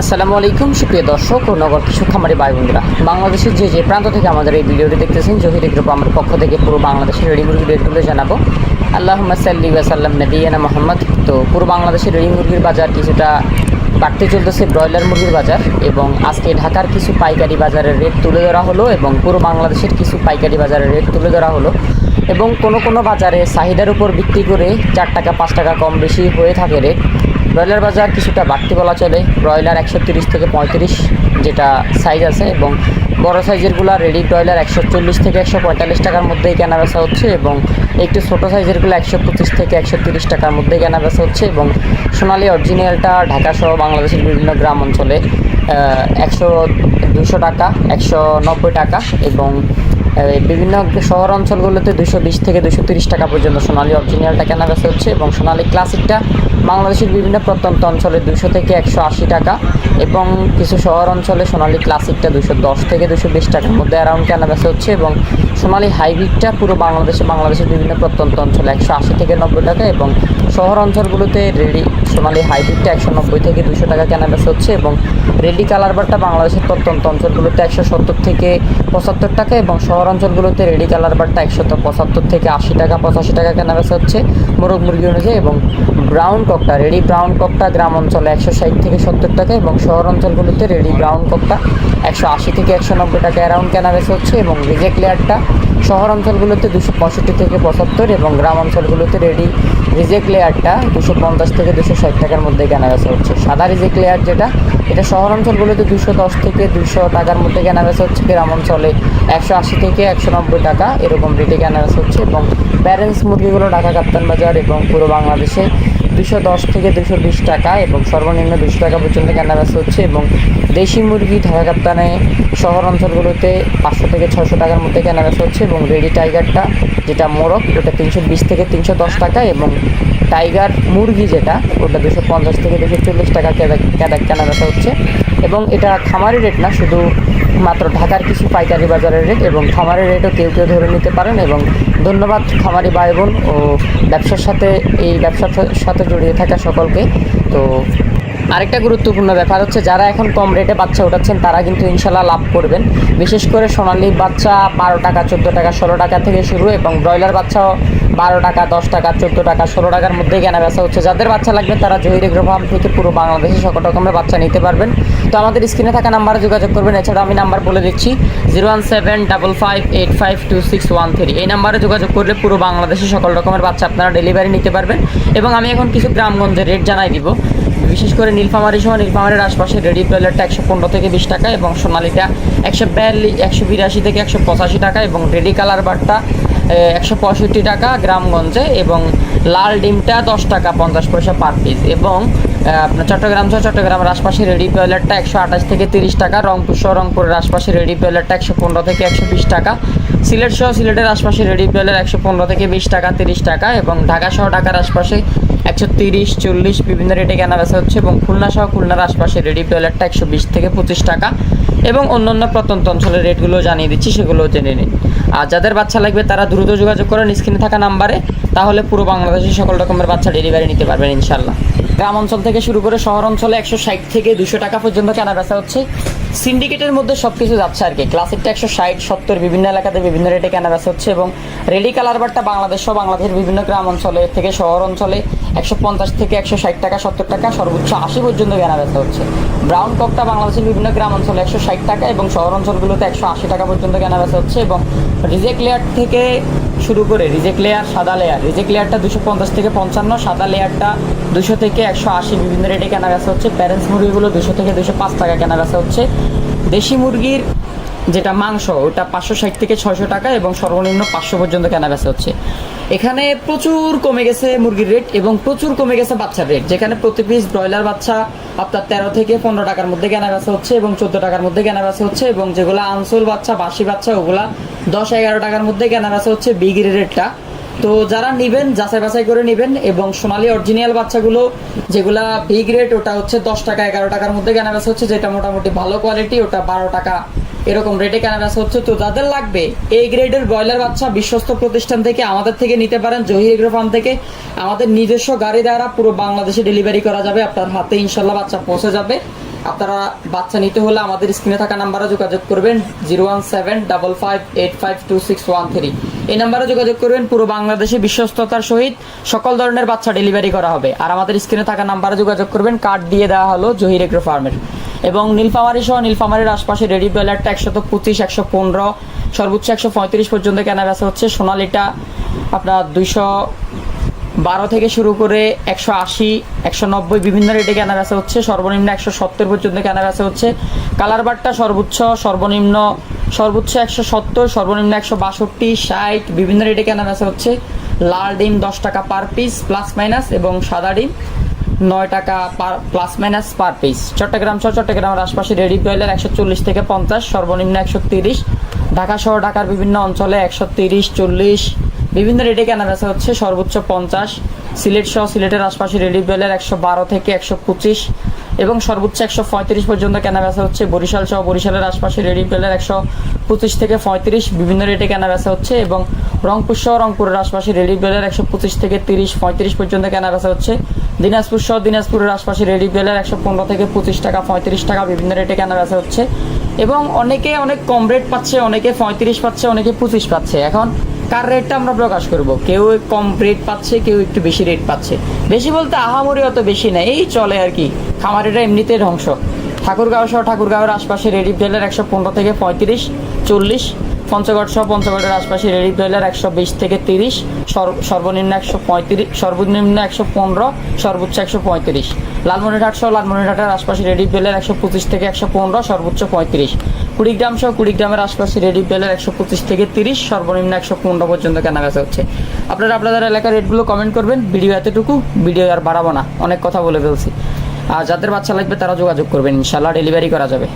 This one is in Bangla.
আসসালামু আলাইকুম, সুপ্রিয় দর্শক ও নগর কৃষক খামারি ভাই বন্ধুরা। বাংলাদেশের যে যে প্রান্ত থেকে আমাদের এই ভিডিওটি দেখতেছেন জহিদ গ্রুপ আমার পক্ষ থেকে পুরো বাংলাদেশের রেডি মুরগির রেটগুলো জানাব। আল্লাহ সাল্লি ওয়াসাল্লাম নবীনা মোহাম্মদ। তো পুরো বাংলাদেশের রেডি মুরগির বাজার কিছুটা বাড়তে চলতেছে, ব্রয়লার মুরগির বাজার এবং আজকে ঢাকার কিছু পাইকারি বাজারের রেট তুলে ধরা হলো এবং পুরো বাংলাদেশের কিছু পাইকারি বাজারের রেট তুলে ধরা হলো এবং কোনো কোনো বাজারে চাহিদার উপর ভিত্তি করে চার টাকা, পাঁচ টাকা কম বেশি হয়ে থাকে রেট ব্রয়লার বাজার কিছুটা বাড়তি বলা চলে। ব্রয়লার একশো তিরিশ থেকে পঁয়ত্রিশ যেটা সাইজ আছে এবং বড় সাইজেরগুলো রেডি ব্রয়লার একশো চল্লিশ থেকে একশো পঁয়তাল্লিশ টাকার মধ্যেই কেনা বেচা হচ্ছে এবং একটু ছোটো সাইজেরগুলো একশো পঁচিশ থেকে একশো তিরিশ টাকার মধ্যেই কেনা বেচা হচ্ছে এবং সোনালি অরিজিনালটা ঢাকা সহ বাংলাদেশের বিভিন্ন গ্রাম অঞ্চলে একশো দুশো টাকা, একশো নব্বই টাকা এবং বিভিন্ন শহর অঞ্চলগুলোতে দুশো বিশ থেকে দুশো তিরিশ টাকা পর্যন্ত সোনালী অরিজিনালটা কেনা বেচা হচ্ছে এবং সোনালী ক্লাসিকটা বাংলাদেশের বিভিন্ন প্রত্যন্ত অঞ্চলে দুশো থেকে একশো আশি টাকা এবং কিছু শহর অঞ্চলে সোনালী ক্লাসিকটা দুশো দশ থেকে দুশো বিশ টাকার মধ্যে অ্যারাউন্ড কেনা বেচা হচ্ছে এবং সোনালী হাইব্রিডটা পুরো বাংলাদেশে, বাংলাদেশের বিভিন্ন প্রত্যন্ত অঞ্চলে একশো আশি থেকে নব্বই টাকা এবং শহর অঞ্চলগুলোতে রেডি সোনালী হাইব্রিডটা একশো নব্বই থেকে দুশো টাকা কেনা বেচা হচ্ছে এবং রেডি কালার বারটা বাংলাদেশের প্রত্যন্ত অঞ্চলগুলোতে একশো সত্তর থেকে পঁচাত্তর টাকা এবং শহর অঞ্চলগুলোতে রেডি কালার বারটা একশত পঁচাত্তর থেকে আশি টাকা, পঁচাশি টাকা কেনা বেচা হচ্ছে মোরগ মুরগি অনুযায়ী এবং ব্রাউন ককটা রেডি ব্রাউন ককটা গ্রাম অঞ্চলে একশো ষাট থেকে সত্তর টাকা এবং শহর অঞ্চলগুলোতে রেডি ব্রাউন ককটা একশো আশি থেকে একশো নব্বই টাকা অ্যারাউন্ড কেনা বেচা হচ্ছে এবং রিজেক্ট লেয়ারটা শহর অঞ্চলগুলোতে দুশো পঁয়ষট্টি থেকে পঁচাত্তর এবং গ্রাম অঞ্চলগুলোতে রেডি রিজেক্ট লেয়ারটা দুশো পঞ্চাশ থেকে দুশো ষাট টাকার মধ্যে কেনা বেচা হচ্ছে। সাদা রিজেক্ট লেয়ার যেটা, এটা শহর অঞ্চলগুলোতে দুশো দশ থেকে দুশো টাকার মধ্যে কেনা হচ্ছে। গ্রাম অঞ্চলে একশো আশি থেকে একশো নব্বই টাকা এরকম রেটে কেনা হচ্ছে এবং প্যারেন্টস মুরগিগুলো ঢাকা কাপ্তান বাজার এবং পুরো বাংলাদেশে দুশো দশ থেকে দুশো বিশ টাকা এবং সর্বনিম্ন দুশো টাকা পর্যন্ত কেনা বেচা হচ্ছে এবং দেশি মুরগি, ঢাকা কাপ্তানে শহর অঞ্চলগুলোতে পাঁচশো থেকে ছশো টাকার মধ্যে কেনা বেচা হচ্ছে এবং রেডি টাইগারটা, যেটা মোরগ, ওটা তিনশো বিশ থেকে তিনশো দশ টাকা এবং টাইগার মুরগি যেটা, ওটা দুশো পঞ্চাশ থেকে দুশো চল্লিশ টাকা কেনা কেনা বেচা হচ্ছে। এবং এটা খামারি রেট না, শুধু মাত্র ঢাকার কিছু পাইকারি বাজারের রেট এবং খামারের রেটও কেউ কেউ ধরে নিতে পারেন এবং ধন্যবাদ খামারি ভাই বোন ও ব্যবসার সাথে, এই ব্যবসার সাথে জড়িয়ে থাকা সকলকে। তো আরেকটা গুরুত্বপূর্ণ ব্যাপার হচ্ছে যারা এখন কম রেটে বাচ্চা উঠাচ্ছেন, তারা কিন্তু ইনশাল্লাহ লাভ করবেন। বিশেষ করে সোনালি বাচ্চা বারো টাকা, চোদ্দ টাকা, ষোলো টাকা থেকে শুরু এবং ব্রয়লার বাচ্চাও বারো টাকা, দশ টাকা, চোদ্দ টাকা, ষোলো টাকার মধ্যে কেনা বেচা হচ্ছে। যাদের বাচ্চা লাগবে তারা জহির ফার্ম থেকে পুরো বাংলাদেশে সকল রকমের বাচ্চা নিতে পারবেন। তো আমাদের স্ক্রিনে থাকা নাম্বারে যোগাযোগ করবেন। এছাড়া আমি নাম্বার বলে দিচ্ছি, zero one seven double five eight five two six one three. এই নাম্বারে যোগাযোগ করলে পুরো বাংলাদেশে সকল রকমের বাচ্চা আপনারা ডেলিভারি নিতে পারবেন। এবং আমি এখন কিছু গ্রামগঞ্জের রেট জানাই দিব। বিশেষ করে নীলফামারি সহ নীলফামারির আশপাশে রেডি প্লেয়ারটা একশো পনেরো থেকে বিশ টাকা এবং সোনালিটা একশো বিয়াল্লিশ একশো বিরাশি থেকে একশো পঁচাশি টাকা এবং রেডি কালার বারটা একশো পঁয়ষট্টি টাকা গ্রামগঞ্জে এবং লাল ডিমটা দশ টাকা পঞ্চাশ পয়সা পার পিস এবং আপনার চট্টগ্রাম সহ চট্টগ্রামের আশপাশে রেডি পেলারটা একশো আঠাশ থেকে তিরিশ টাকা, রংপুর সহ রংপুরের আশপাশে রেডি পেলারটা একশো পনেরো থেকে একশো বিশ টাকা, সিলেট সহ সিলেটের আশপাশে রেডি পেলার একশো পনেরো থেকে বিশ টাকা, তিরিশ টাকা এবং ঢাকা সহ ঢাকার আশপাশে একশো তিরিশ, চল্লিশ বিভিন্ন রেটে কেনা বেচা হচ্ছে এবং খুলনা সহ খুলনার আশপাশে রেডি পেলারটা একশো বিশ থেকে পঁচিশ টাকা এবং অন্যান্য প্রত্যন্ত অঞ্চলের রেটগুলো জানিয়ে দিচ্ছি সেগুলো জেনে নিন। আর যাদের বাচ্চা লাগবে তারা দ্রুত যোগাযোগ করেন স্ক্রিনে থাকা নাম্বারে, তাহলে পুরো বাংলাদেশে সকল রকমের বাচ্চা ডেলিভারি নিতে পারবেন ইনশাল্লাহ গ্রাম অঞ্চল থেকে শুরু করে শহর অঞ্চলে একশো ষাট থেকে দুশো টাকা পর্যন্ত কেনা বেচা হচ্ছে। সিন্ডিকেটের মধ্যে সব কিছু যাচ্ছে আর কি ক্লাসিকটা একশো ষাট, সত্তর, বিভিন্ন এলাকাতে বিভিন্ন রেটে কেনা বেচা হচ্ছে এবং রেডি কালার বারটা বাংলাদেশ সহ বাংলাদেশের বিভিন্ন গ্রাম অঞ্চলে থেকে শহর অঞ্চলে একশো পঞ্চাশ থেকে একশো ষাট টাকা, সত্তর টাকা, সর্বোচ্চ আশি পর্যন্ত কেনা বেচা হচ্ছে। ব্রাউন ককটা বাংলাদেশের বিভিন্ন গ্রাম অঞ্চলে একশো ষাট টাকা এবং শহর অঞ্চলগুলোতে একশো আশি টাকা পর্যন্ত কেনা বেচা হচ্ছে এবং রিজেক্ট লেয়ার থেকে শুরু করে রিজেক্ট লেয়ার, সাদা লেয়ার, রিজেক্ট লেয়ারটা দুশো পঞ্চাশ থেকে পঞ্চান্ন, সাদা লেয়ারটা দুশো থেকে একশো আশি বিভিন্ন রেটে কেনা বেচা হচ্ছে। প্যারেন্টস মুরগিগুলো দুশো থেকে দুশো পাঁচ টাকা কেনা বেচা হচ্ছে। দেশি মুরগির যেটা মাংস, ওটা পাঁচশো ষাট থেকে ছয়শো টাকা এবং সর্বনিম্ন পাঁচশো পর্যন্ত কেনা বেচা হচ্ছে। এখানে প্রচুর কমে গেছে মুরগির রেট এবং প্রচুর কমে গেছে বাচ্চার রেট যেখানে প্রতি পিস ব্রয়লার বাচ্চা আপনার তেরো থেকে পনেরো টাকার মধ্যে কেনা বেচা হচ্ছে এবং চোদ্দ টাকার মধ্যে কেনা বেচা হচ্ছে এবং যেগুলো আনসোল বাচ্চা বাসি বাচ্চা, ওগুলা দশ এগারো টাকার মধ্যে কেনা বেচা হচ্ছে বিগির রেটটা তো যারা নেবেন, যাচাই বাছাই করে নেবেন এবং সোনালি অরিজিনাল বাচ্চাগুলো যেগুলা বিগ রেট ওটা হচ্ছে দশ টাকা, এগারো টাকার মধ্যে কেনা বেচা হচ্ছে, যেটা মোটামুটি ভালো কোয়ালিটি ওটা বারো টাকা এরকম রেটে কেনা বেচা হচ্ছে, তো যাদের লাগবে, এই গ্রেডের ব্রয়লার বাচ্চা বিশ্বস্ত প্রতিষ্ঠান থেকে আমাদের থেকে নিতে পারেন জহি এগ্রো ফার্ম থেকে। আমাদের নিজস্ব গাড়ি দ্বারা পুরো বাংলাদেশে ডেলিভারি করা যাবে, আপনার হাতে ইনশাল্লাহ বাচ্চা পৌঁছে যাবে। আপনারা বাচ্চা নিতে হলে আমাদের স্ক্রিনে থাকা নাম্বারে যোগাযোগ করবেন zero one seven double five eight five two six one three এই নাম্বারে যোগাযোগ করবেন, পুরো বাংলাদেশে বিশ্বস্ততার সহিত সকল ধরনের বাচ্চা ডেলিভারি করা হবে। আর আমাদের স্ক্রিনে থাকা নাম্বারে যোগাযোগ করবেন কার্ড দিয়ে দেওয়া হলো জহির এগ্রো ফার্মের। এবং নীলফামারি সহ নীলফামারির আশপাশে রেডি ব্রয়লারটা একশত পঁচিশ একশো পনেরো সর্বোচ্চ একশো পঁয়ত্রিশ পর্যন্ত কেনা বেচা হচ্ছে। সোনালিটা আপনার দুইশো বারো থেকে শুরু করে একশো আশি একশো নব্বই বিভিন্ন রেটে কেনা বেচা হচ্ছে। সর্বনিম্ন একশো সত্তর পর্যন্ত কেনা বেচা হচ্ছে। কালার বারটা সর্বোচ্চ, সর্বনিম্ন সর্বোচ্চ একশো সত্তর সর্বনিম্ন একশো বাষট্টি ষাট, বিভিন্ন রেটে কেনা বেচা হচ্ছে। লাল ডিম দশ টাকা পার পিস প্লাস মাইনাস এবং সাদা ডিম। নয় টাকা plus minus per piece Chittagong সহ চট্টগ্রামের আশপাশে রেডি ব্রয়লার একশো চল্লিশ থেকে পঞ্চাশ, সর্বনিম্ন একশো তিরিশ। ঢাকা সহ ঢাকার বিভিন্ন অঞ্চলে একশো তিরিশ, চল্লিশ। বিভিন্ন রেটে কেনা বেচা হচ্ছে, সর্বোচ্চ পঞ্চাশ। সিলেট সহ সিলেটের আশপাশে রেডি ব্রয়লার একশো বারো থেকে একশো পঁচিশ। এবং সর্বোচ্চ একশো পঁয়ত্রিশ পর্যন্ত কেনা বেচা হচ্ছে বরিশাল সহ বরিশালের আশপাশে রেডি ব্রয়লার একশো পঁচিশ থেকে পঁয়ত্রিশ। বিভিন্ন রেটে কেনা বেচা হচ্ছে এবং রংপুর সহ রংপুরের আশপাশে রেডি ব্রয়লার একশো পঁচিশ থেকে তিরিশ, পঁয়ত্রিশ পর্যন্ত কেনা বেচা হচ্ছে। দিনাজপুর সহ দিনাজপুরের আশপাশে রেডি ব্রয়লার একশো পনেরো থেকে পঁচিশ টাকা, পঁয়ত্রিশ টাকা বিভিন্ন রেটে কেনা বেচা হচ্ছে। এবং অনেকে অনেক কম রেট পাচ্ছে, অনেকে পঁয়ত্রিশ পাচ্ছে, অনেকে পঁচিশ পাচ্ছে। এখন কার রেটটা আমরা প্রকাশ করব? কেউ কম রেট পাচ্ছে, কেউ একটু বেশি রেট পাচ্ছে। বেশি বলতে আহামরি অত বেশি না, এই চলে আর কি। খামারিটা এমনিতে ধ্বংস। ঠাকুরগাঁও সহ ঠাকুরগাঁওয়ের আশপাশে রেডি ব্রয়লার একশো পনেরো থেকে পঁয়ত্রিশ, চল্লিশ পঞ্চগড় সহ পঞ্চগড়ের আশপাশে রেডি ব্রয়লার একশো বিশ থেকে তিরিশ সর্ব- সর্বনিম্ন একশো পঁয়ত্রিশ, সর্বনিম্ন একশো পনেরো, সর্বোচ্চ একশো পঁয়ত্রিশ। লালমনিরহাট সহ লালমনিরহাটের আশপাশে রেডি ব্রয়লার একশো পঁচিশ থেকে একশো পনেরো, সর্বোচ্চ পঁয়ত্রিশ। কুড়িগ্রাম সহ কুড়িগ্রামের আশপাশে রেডি ব্রয়লার একশো পঁচিশ থেকে তিরিশ, সর্বনিম্ন একশো পনেরো পর্যন্ত কেনা বেচা হচ্ছে। আপনারা আপনাদের এলাকার রেটগুলো কমেন্ট করবেন। ভিডিও এতটুকু, ভিডিও আর বাড়াবো না। অনেক কথা বলে ফেলছি। আর যাদের বাচ্চা লাগবে তারা যোগাযোগ করবেন। ইনশাল্লাহ ডেলিভারি করা যাবে।